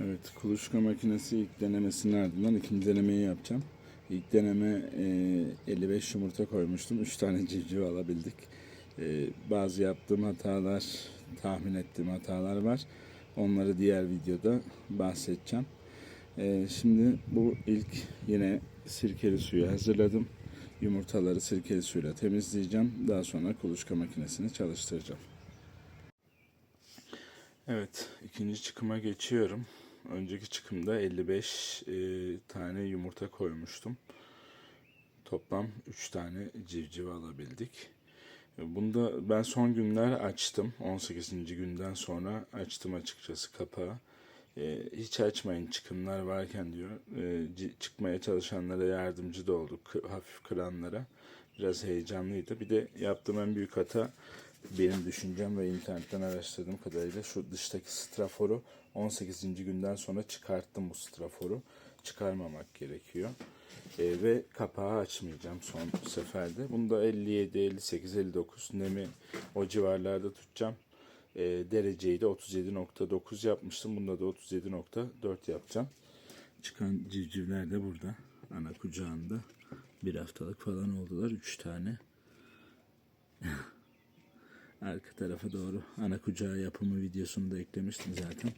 Evet, kuluçka makinesi ilk denemesinin ardından ikinci denemeyi yapacağım. İlk deneme e, 55 yumurta koymuştum. 3 tane civciv alabildik. E, bazı yaptığım hatalar, tahmin ettiğim hatalar var. Onları diğer videoda bahsedeceğim. E, şimdi bu ilk yine sirkeli suyu hazırladım. Yumurtaları sirkeli suyla temizleyeceğim. Daha sonra kuluçka makinesini çalıştıracağım. Evet, ikinci çıkıma geçiyorum. Önceki çıkımda 55 e, tane yumurta koymuştum. Toplam 3 tane civciv alabildik. E, Bunda ben son günler açtım. 18. günden sonra açtım açıkçası kapağı. E, hiç açmayın çıkımlar varken diyor. E, çıkmaya çalışanlara yardımcı da olduk. Hafif kıranlara. Biraz heyecanlıydı. Bir de yaptığım en büyük hata benim düşüncem ve internetten araştırdığım kadarıyla şu dıştaki straforu 18. günden sonra çıkarttım bu straforu. Çıkarmamak gerekiyor. E, ve kapağı açmayacağım son seferde. Bunda 57, 58, 59 nemi o civarlarda tutacağım. E, dereceyi de 37.9 yapmıştım. Bunda da 37.4 yapacağım. Çıkan civcivler de burada. Ana kucağında. Bir haftalık falan oldular. Üç tane. Arka tarafa doğru ana kucağı yapımı videosunu da eklemiştim zaten.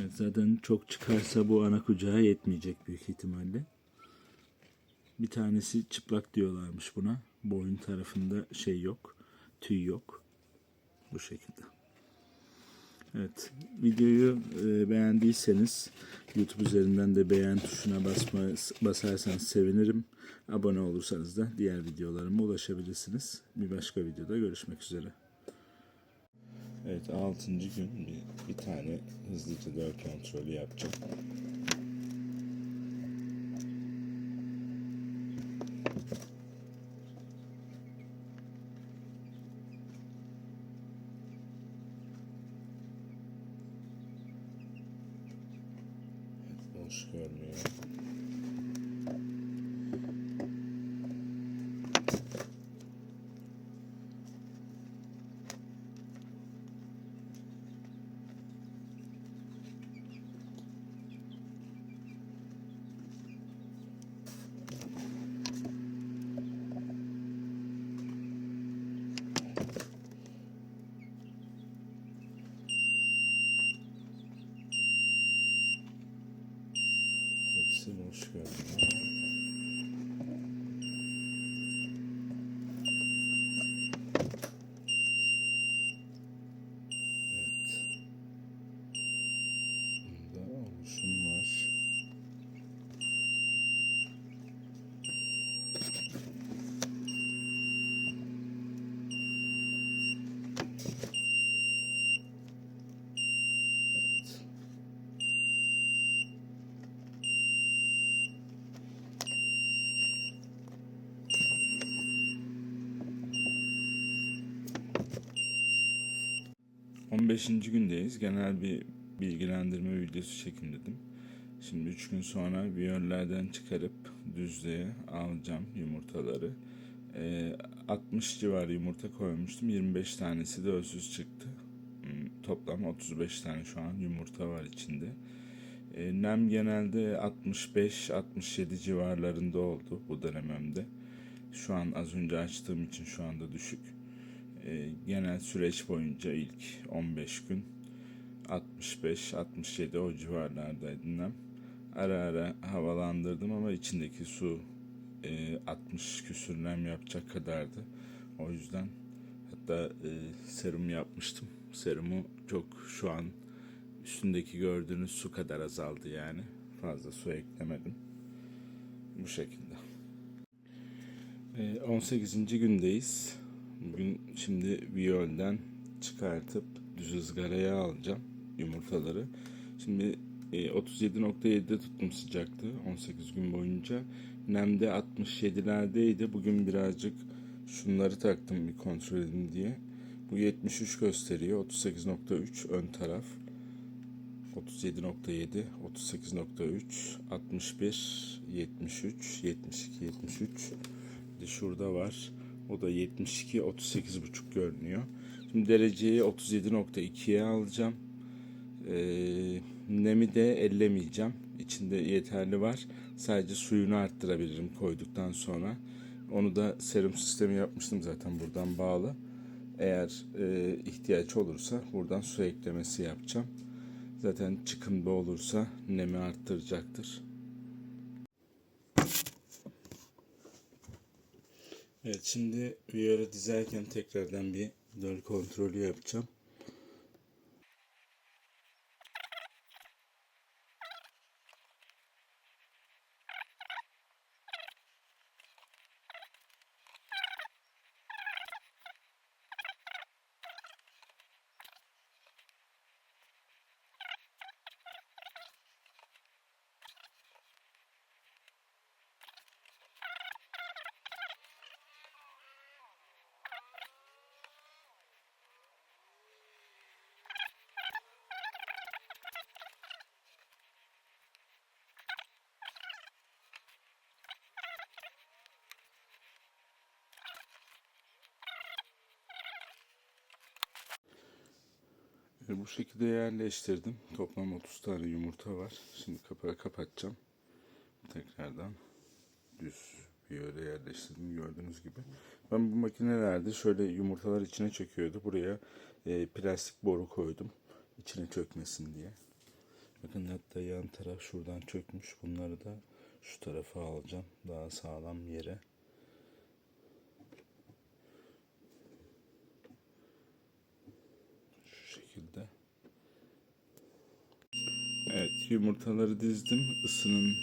Evet, zaten çok çıkarsa bu ana kucağa yetmeyecek büyük ihtimalle. Bir tanesi çıplak diyorlarmış buna. Boyun tarafında şey yok. Tüy yok. Bu şekilde. Evet, videoyu e, beğendiyseniz YouTube üzerinden de beğen tuşuna basma, basarsanız sevinirim. Abone olursanız da diğer videolarıma ulaşabilirsiniz. Bir başka videoda görüşmek üzere. Evet, 6. gün bir, bir tane hızlıca döl kontrolü yapacağım. Evet, boş görmüyor. Hepsi boş görünüyor. Evet. Bunda oluşum var. Evet. 15. gündeyiz. Genel bir bilgilendirme videosu çekin dedim. Şimdi 3 gün sonra viyollerden çıkarıp düzlüğe alacağım yumurtaları. Ee, 60 civarı yumurta koymuştum. 25 tanesi de özsüz çıktı. Hmm, Toplam 35 tane şu an yumurta var içinde. Ee, nem genelde 65-67 civarlarında oldu bu dönemimde. Şu an az önce açtığım için şu anda düşük. E, genel süreç boyunca ilk 15 gün 65-67 o civarlardaydı nem. Ara ara havalandırdım ama içindeki su e, 60 küsür nem yapacak kadardı. O yüzden hatta e, serum yapmıştım. Serumu çok şu an üstündeki gördüğünüz su kadar azaldı yani. Fazla su eklemedim. Bu şekilde. E, 18. gündeyiz. Bugün şimdi viyolden çıkartıp düz ızgaraya alacağım yumurtaları. Şimdi e, 37.7'de tuttum sıcaklığı 18 gün boyunca. Nemde 67'lerdeydi. Bugün birazcık şunları taktım bir kontrol edin diye. Bu 73 gösteriyor. 38.3 ön taraf. 37.7, 38.3, 61, 73, 72, 73. Bir de şurada var. O da 72, 38.5 görünüyor. Şimdi dereceyi 37.2'ye alacağım. Ee, nemi de ellemeyeceğim. İçinde yeterli var. Sadece suyunu arttırabilirim koyduktan sonra. Onu da serum sistemi yapmıştım zaten buradan bağlı. Eğer e, ihtiyaç olursa buradan su eklemesi yapacağım. Zaten çıkımda olursa nemi arttıracaktır. Evet şimdi viyora dizerken tekrardan bir döl kontrolü yapacağım. Ve bu şekilde yerleştirdim. Toplam 30 tane yumurta var. Şimdi kapağı kapatacağım. Tekrardan düz bir yere yerleştirdim gördüğünüz gibi. Ben bu makinelerde şöyle yumurtalar içine çöküyordu. Buraya e, plastik boru koydum. içine çökmesin diye. Bakın hatta yan taraf şuradan çökmüş. Bunları da şu tarafa alacağım. Daha sağlam yere. Şu şekilde. Evet yumurtaları dizdim. Isının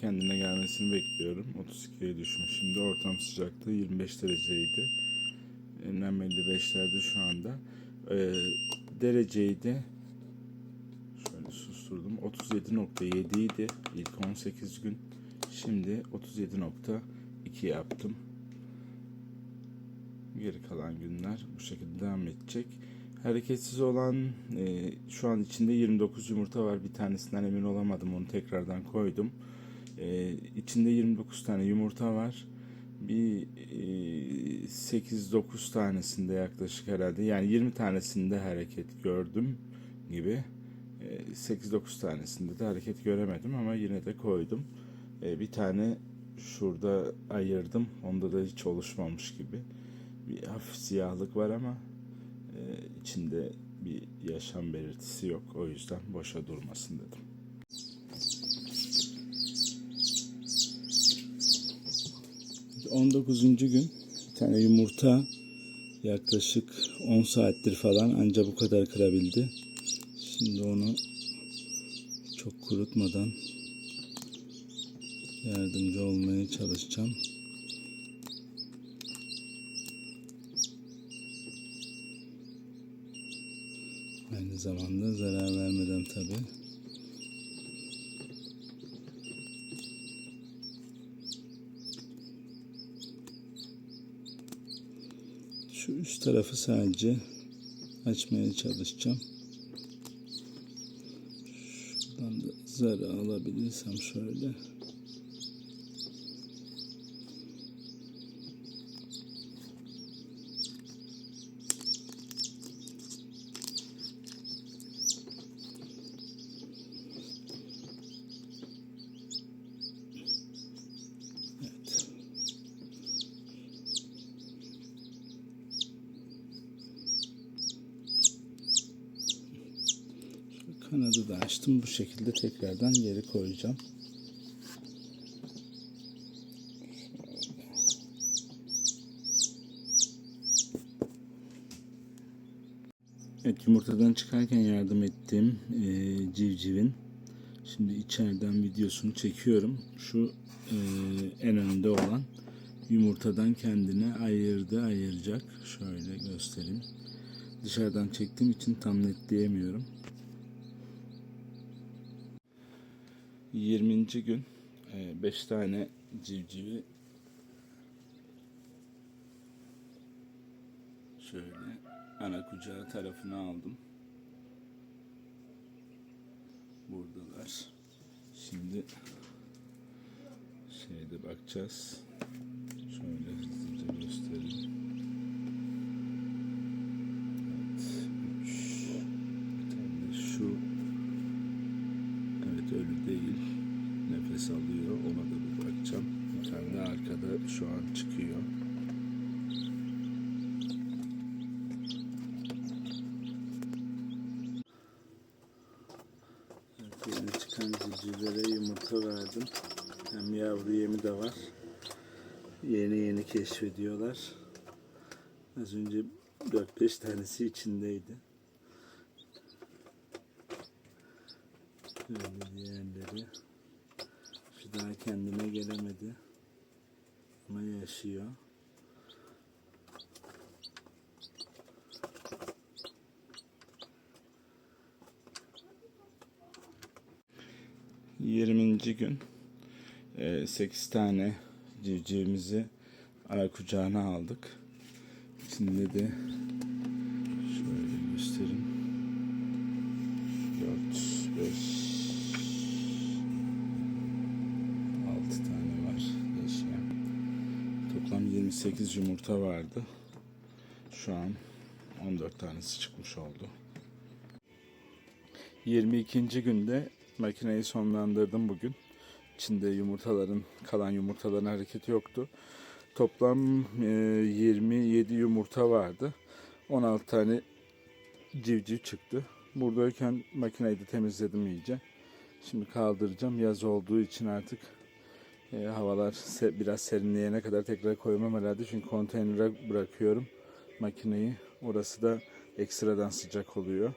kendine gelmesini bekliyorum. 32'ye düşmüş. Şimdi ortam sıcaklığı 25 dereceydi. Nem 55'lerde şu anda. Ee, dereceyi de şöyle susturdum. 37.7 idi ilk 18 gün. Şimdi 37.2 yaptım. Geri kalan günler bu şekilde devam edecek. Hareketsiz olan e, şu an içinde 29 yumurta var. Bir tanesinden emin olamadım. Onu tekrardan koydum. E, içinde 29 tane yumurta var. Bir e, 8-9 tanesinde yaklaşık herhalde. Yani 20 tanesinde hareket gördüm gibi. E, 8-9 tanesinde de hareket göremedim ama yine de koydum. E, bir tane şurada ayırdım. Onda da hiç oluşmamış gibi. Bir hafif siyahlık var ama içinde bir yaşam belirtisi yok. O yüzden boşa durmasın dedim. On dokuzuncu gün bir tane yumurta yaklaşık 10 saattir falan anca bu kadar kırabildi. Şimdi onu çok kurutmadan yardımcı olmaya çalışacağım. Aynı zamanda zarar vermeden tabi. Şu üst tarafı sadece açmaya çalışacağım. Şuradan da zarı alabilirsem şöyle. Evet. Şu kanadı da açtım. Bu şekilde tekrardan geri koyacağım. Evet yumurtadan çıkarken yardım ettiğim e, civcivin şimdi içeriden videosunu çekiyorum. Şu e, en önde olan yumurtadan kendine ayırdı ayıracak. Şöyle göstereyim. Dışarıdan çektiğim için tam netleyemiyorum. 20. gün 5 tane civcivi şöyle ana kucağı tarafına aldım. Buradalar. Şimdi şeyde bakacağız. Şöyle hızlıca göstereyim. Çıkıyor. Yeni çıkan civcivlere yumurta verdim. Hem yavru yemi de var. Yeni yeni keşfediyorlar. Az önce 4-5 tanesi içindeydi. Böyle diğerleri. Şu daha kendine gelemedi. Ama yaşıyor. Yirminci gün 8 tane civcivimizi ara kucağına aldık. İçinde de 8 yumurta vardı. Şu an 14 tanesi çıkmış oldu. 22. günde makineyi sonlandırdım bugün. İçinde yumurtaların, kalan yumurtaların hareketi yoktu. Toplam e, 27 yumurta vardı. 16 tane civciv çıktı. Buradayken makineyi de temizledim iyice. Şimdi kaldıracağım. Yaz olduğu için artık e, havalar se- biraz serinleyene kadar tekrar koymam herhalde. Çünkü konteynere bırakıyorum makineyi. Orası da ekstradan sıcak oluyor.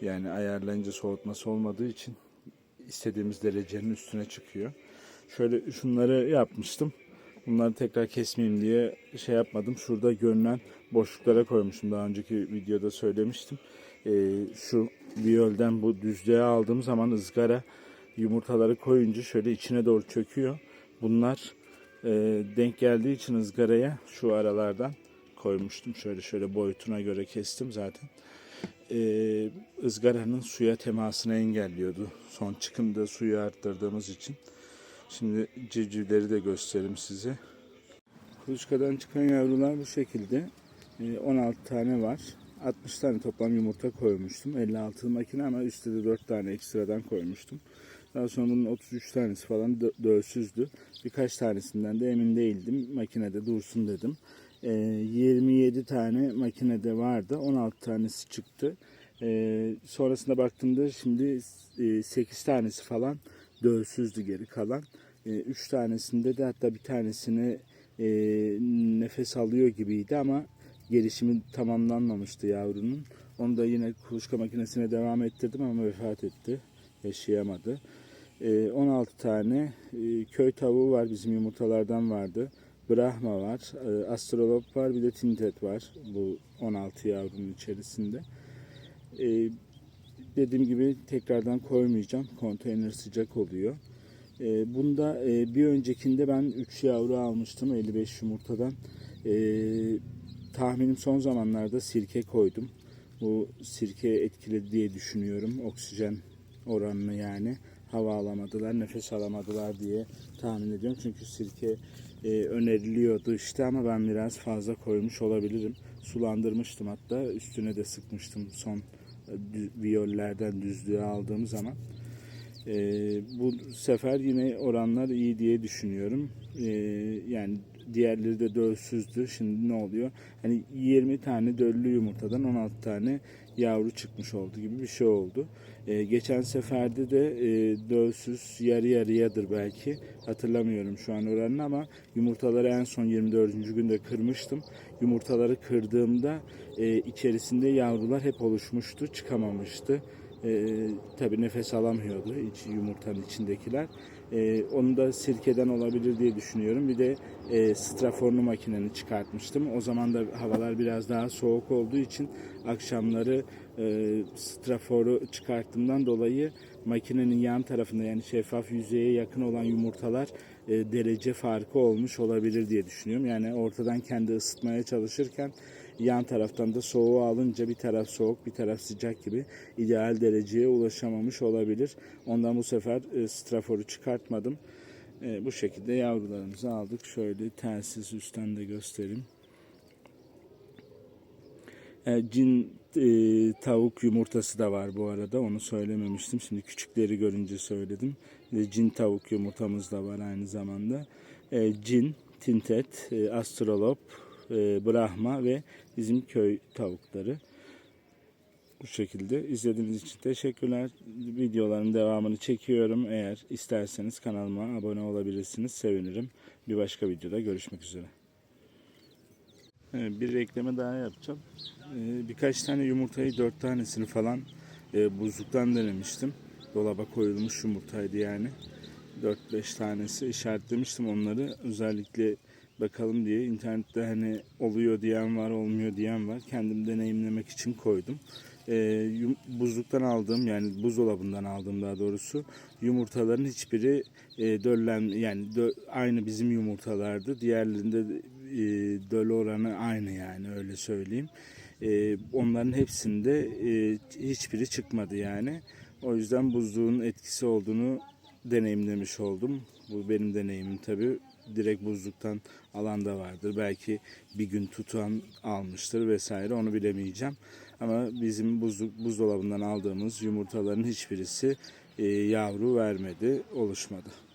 Yani ayarlayınca soğutması olmadığı için istediğimiz derecenin üstüne çıkıyor. Şöyle şunları yapmıştım. Bunları tekrar kesmeyeyim diye şey yapmadım. Şurada görünen boşluklara koymuşum. Daha önceki videoda söylemiştim. Ee, şu viyolden bu düzlüğe aldığım zaman ızgara yumurtaları koyunca şöyle içine doğru çöküyor. Bunlar e, denk geldiği için ızgaraya şu aralardan koymuştum. Şöyle şöyle boyutuna göre kestim zaten e, ızgaranın suya temasını engelliyordu. Son çıkımda suyu arttırdığımız için. Şimdi civcivleri de göstereyim size. Kuluçkadan çıkan yavrular bu şekilde. E, 16 tane var. 60 tane toplam yumurta koymuştum. 56 makine ama üstte de 4 tane ekstradan koymuştum. Daha sonra bunun 33 tanesi falan dö- dölsüzdü. Birkaç tanesinden de emin değildim. Makinede dursun dedim. E, 27 tane makinede vardı. 16 tanesi çıktı. E, sonrasında baktığımda şimdi e, 8 tanesi falan dölsüzdü geri kalan. 3 tanesinde de hatta bir tanesini e, nefes alıyor gibiydi ama gelişimi tamamlanmamıştı yavrunun. Onu da yine kuluçka makinesine devam ettirdim ama vefat etti. Yaşayamadı. E, 16 tane e, köy tavuğu var bizim yumurtalardan vardı. Brahma var, e, astrolop var, bir de tintet var bu 16 yavrunun içerisinde. E, dediğim gibi tekrardan koymayacağım. Konteyner sıcak oluyor. E, bunda e, bir öncekinde ben 3 yavru almıştım 55 yumurtadan. Tahminim son zamanlarda sirke koydum. Bu sirke etkiledi diye düşünüyorum. Oksijen oranını yani hava alamadılar, nefes alamadılar diye tahmin ediyorum. Çünkü sirke e, öneriliyordu işte ama ben biraz fazla koymuş olabilirim. Sulandırmıştım hatta üstüne de sıkmıştım son e, viyollerden düzlüğe aldığım zaman. E, bu sefer yine oranlar iyi diye düşünüyorum. E, yani diğerleri de dölsüzdü. Şimdi ne oluyor? Hani 20 tane döllü yumurtadan 16 tane yavru çıkmış oldu gibi bir şey oldu. E, geçen seferde de e, dölsüz yarı yarıyadır belki. Hatırlamıyorum şu an oranını ama yumurtaları en son 24. günde kırmıştım. Yumurtaları kırdığımda e, içerisinde yavrular hep oluşmuştu, çıkamamıştı. E, tabii nefes alamıyordu iç, yumurtanın içindekiler. E, onu da sirkeden olabilir diye düşünüyorum. Bir de e, straforlu makineni çıkartmıştım. O zaman da havalar biraz daha soğuk olduğu için akşamları e, straforu çıkarttığımdan dolayı makinenin yan tarafında yani şeffaf yüzeye yakın olan yumurtalar e, derece farkı olmuş olabilir diye düşünüyorum. Yani ortadan kendi ısıtmaya çalışırken yan taraftan da soğuğu alınca bir taraf soğuk bir taraf sıcak gibi ideal dereceye ulaşamamış olabilir. Ondan bu sefer e, straforu çıkartmadım. E, bu şekilde yavrularımızı aldık. Şöyle telsiz üstten de göstereyim. E, cin e, tavuk yumurtası da var bu arada. Onu söylememiştim. Şimdi küçükleri görünce söyledim. E, cin tavuk yumurtamız da var aynı zamanda. E, cin, tintet, e, astrolop, e, brahma ve bizim köy tavukları. Bu şekilde izlediğiniz için teşekkürler. Videoların devamını çekiyorum. Eğer isterseniz kanalıma abone olabilirsiniz. Sevinirim. Bir başka videoda görüşmek üzere. Bir ekleme daha yapacağım. Ee, birkaç tane yumurtayı dört tanesini falan e, buzluktan denemiştim. Dolaba koyulmuş yumurtaydı yani. 4-5 tanesi işaretlemiştim onları. Özellikle bakalım diye internette hani oluyor diyen var olmuyor diyen var. Kendim deneyimlemek için koydum. Yum- buzluktan aldığım yani buzdolabından aldığım daha doğrusu yumurtaların hiçbiri e, döllen yani dö- aynı bizim yumurtalardı. Diğerlerinde e, döl oranı aynı yani öyle söyleyeyim. E, onların hepsinde e, hiçbiri çıkmadı yani. O yüzden buzluğun etkisi olduğunu deneyimlemiş oldum. Bu benim deneyimim tabii. Direkt buzluktan alan da vardır. Belki bir gün tutan almıştır vesaire onu bilemeyeceğim. Ama bizim buzluk, buzdolabından aldığımız yumurtaların hiçbirisi e, yavru vermedi, oluşmadı.